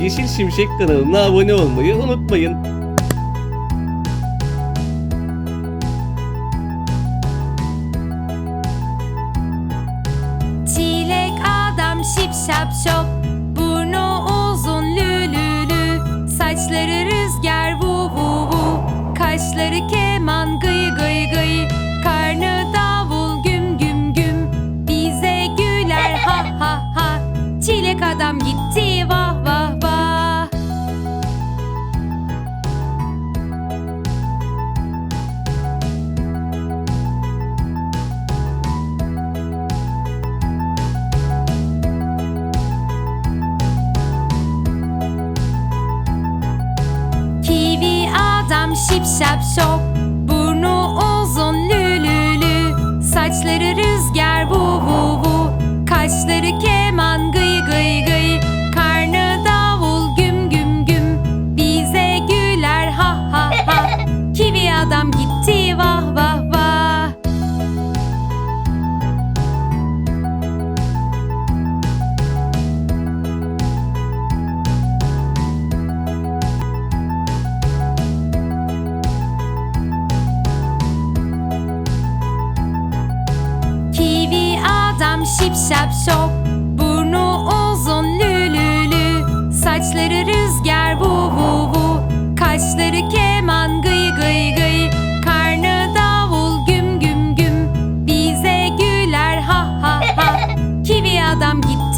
Yeşil Şimşek kanalına abone olmayı unutmayın. Çilek adam şip şop Burnu uzun lü lü lü Saçları rüzgar vu vu vu Kaşları keman gıy gıy gıy şip şap şop. Burnu uzun lü lü Saçları rüzgar vu vu vu. Kaşları şip şap şop. Burnu uzun lülülü Saçları rüzgar vu vu vu. Kaşları keman gıy gıy gıy. Karnı davul güm güm güm. Bize güler ha ha ha. Kivi adam gitti.